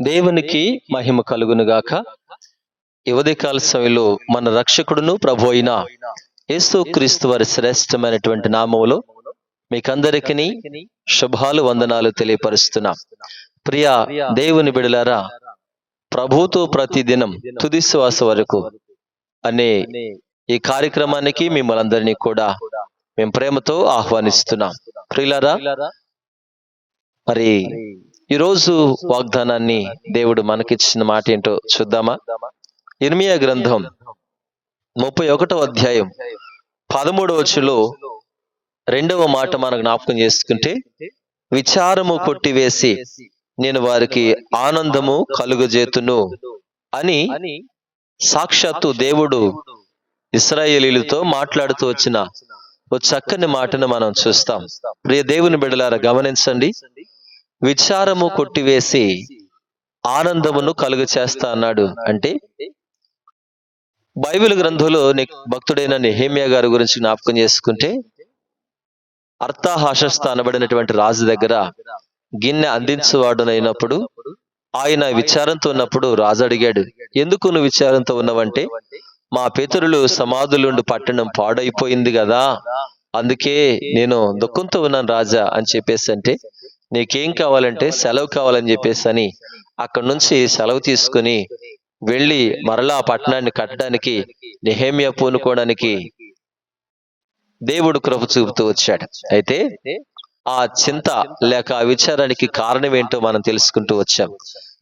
దేవునికి మహిమ కలుగునుగాక ఈ సమయంలో మన రక్షకుడును ప్రభు అయిన యేసు క్రీస్తు వారి శ్రేష్టమైనటువంటి నామంలో మీకందరికీ శుభాలు వందనాలు తెలియపరుస్తున్నా. ప్రియ దేవుని బిడలారా ప్రభుతో ప్రతిదినం తుది శ్వాస వరకు అనే ఈ కార్యక్రమానికి మిమ్మల్ని అందరినీ కూడా మేము ప్రేమతో ఆహ్వానిస్తున్నాం. ప్రియులారా మరి ఈరోజు వాగ్దానాన్ని దేవుడు మనకిచ్చిన మాట ఏంటో చూద్దామా? ఇర్మియా గ్రంథం ముప్పై ఒకటో అధ్యాయం పదమూడవ వచ్చులో రెండవ మాట మనం జ్ఞాపకం చేసుకుంటే విచారము కొట్టివేసి నేను వారికి ఆనందము కలుగజేతును అని సాక్షాత్తు దేవుడు ఇస్రాయేలీలతో మాట్లాడుతూ వచ్చిన ఓ చక్కని మాటను మనం చూస్తాం. ప్రియ దేవుని బిడలారా గమనించండి. విచారము కొట్టివేసి ఆనందమును కలుగ చేస్తా అన్నాడు. అంటే బైబిల్ గ్రంథంలో ని- భక్తుడైన నెహేమియా గారి గురించి జ్ఞాపకం చేసుకుంటే అర్థహాశస్త అనబడినటువంటి రాజు దగ్గర గిన్నె అందించువాడునైనప్పుడు ఆయన విచారంతో ఉన్నప్పుడు రాజు అడిగాడు ఎందుకు నువ్వు విచారంతో ఉన్నావంటే మా పితరులు సమాధులుండి పట్టణం పాడైపోయింది కదా. అందుకే నేను దుఃఖంతో ఉన్నాను రాజా అని చెప్పేసి అంటే నీకేం కావాలంటే సెలవు కావాలని చెప్పేసి అని అక్కడి నుంచి సెలవు తీసుకుని వెళ్ళి మరలా ఆ పట్టణాన్ని కట్టడానికి నెహేమియా పూనుకోవడానికి దేవుడు కృప చూపుతూ వచ్చాడు. అయితే ఆ చింత లేక ఆ విచారానికి కారణం ఏంటో మనం తెలుసుకుంటూ వచ్చాం.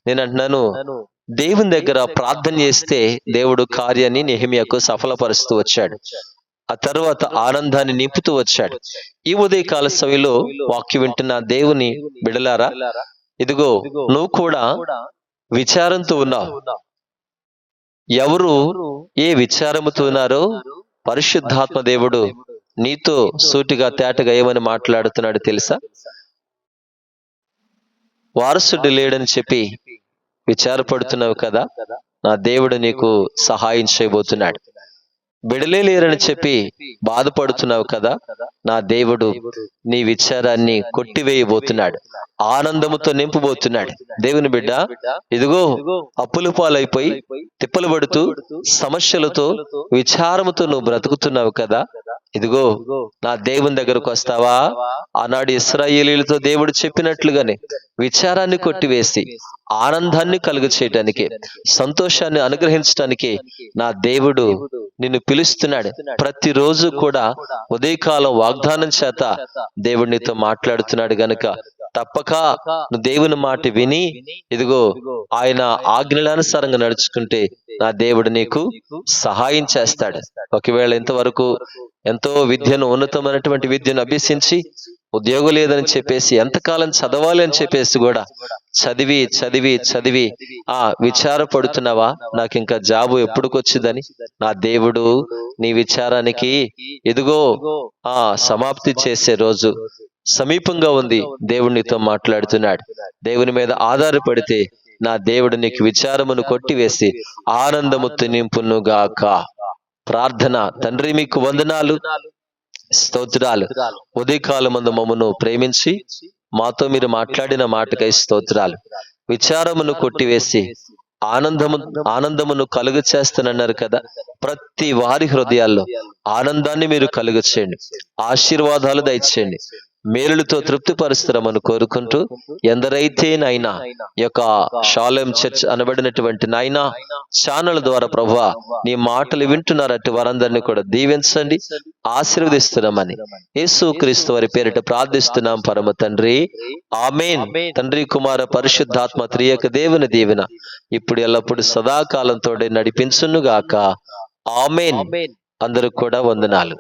నేను అంటున్నాను దేవుని దగ్గర ప్రార్థన చేస్తే దేవుడు కార్యాన్ని నెహమియాకు సఫలపరుస్తూ వచ్చాడు. ఆ తర్వాత ఆనందాన్ని నింపుతూ వచ్చాడు. ఈ ఉదయకాల సమయంలో వాక్యం వింటున్న దేవుని బిడలారా ఇదిగో నువ్వు కూడా విచారంతో ఉన్నావు. ఎవరు ఏ విచారముతో ఉన్నారో పరిశుద్ధాత్మ దేవుడు నీతో సూటిగా తేటగా ఏమని మాట్లాడుతున్నాడు తెలుసా? వారసుడు లేడని చెప్పి విచారపడుతున్నావు కదా? నా దేవుడు నీకు సహాయం చేయబోతున్నాడు. బిడలే లేరని చెప్పి బాధపడుతున్నావు కదా? నా దేవుడు నీ విచారాన్ని కొట్టివేయబోతున్నాడు. ఆనందముతో నింపబోతున్నాడు. దేవుని బిడ్డ ఇదిగో అప్పులు పాలైపోయి తిప్పలు పడుతూ సమస్యలతో విచారముతో నువ్వు బ్రతుకుతున్నావు కదా? ఇదిగో నా దేవుని దగ్గరకు వస్తావా? ఆనాడు ఇస్రాయేలీలతో దేవుడు చెప్పినట్లుగానే విచారాన్ని కొట్టివేసి ఆనందాన్ని కలుగు చేయటానికి సంతోషాన్ని అనుగ్రహించటానికి నా దేవుడు నిన్ను పిలుస్తున్నాడు. ప్రతిరోజు కూడా ఉదయకాలం వాగ్దానం చేత దేవుడు నీతో మాట్లాడుతున్నాడు గనుక తప్పక నువ్వు దేవుని మాట విని ఇదిగో ఆయన ఆజ్ఞలానుసారంగా నడుచుకుంటే నా దేవుడు నీకు సహాయం చేస్తాడు. ఒకవేళ ఇంతవరకు ఎంతో విద్యను ఉన్నతమైనటువంటి విద్యను అభ్యసించి ఉద్యోగం లేదని చెప్పేసి ఎంతకాలం చదవాలి అని చెప్పేసి కూడా చదివి చదివి చదివి ఆ విచారపడుతున్నావా? నాకు ఇంకా జాబు ఎప్పుడుకొచ్చిందని? నా దేవుడు నీ విచారానికి ఎదుగో ఆ సమాప్తి చేసే రోజు సమీపంగా ఉంది. దేవుడు నీతో మాట్లాడుతున్నాడు. దేవుని మీద ఆధారపడితే నా దేవుడు నీకు విచారమును కొట్టివేసి ఆనందము నింపునుగాక ప్రార్థన. తండ్రి మీకు వందనాలు. స్తోత్రాలు. ఉదయకాలం మందు మమ్మను ప్రేమించి మాతో మీరు మాట్లాడిన మాటకై స్తోత్రాలు. విచారమును కొట్టివేసి ఆనందము ఆనందమును కలుగ చేస్తానన్నారు కదా. ప్రతి వారి హృదయాల్లో ఆనందాన్ని మీరు కలుగ చేయండి. ఆశీర్వాదాలు దయచేయండి. మేలులతో తృప్తిపరుస్తారమని కోరుకుంటూ ఎందరైతే నాయనా యొక్క షాలెం చర్చ్ అనబడినటువంటి నాయనా ఛానల్ ద్వారా ప్రభు నీ మాటలు వింటున్నారట్టు వారందరినీ కూడా దీవించండి ఆశీర్వదిస్తున్నామని యేసు క్రీస్తు వారి పేరిట ప్రార్థిస్తున్నాం పరమ తండ్రి. ఆమెన్. తండ్రి కుమార పరిశుద్ధాత్మ త్రియక దేవుని దీవెన ఇప్పుడు ఎల్లప్పుడు సదాకాలంతో నడిపించునుగాక. ఆమెన్. అందరూ కూడా వందనాలు.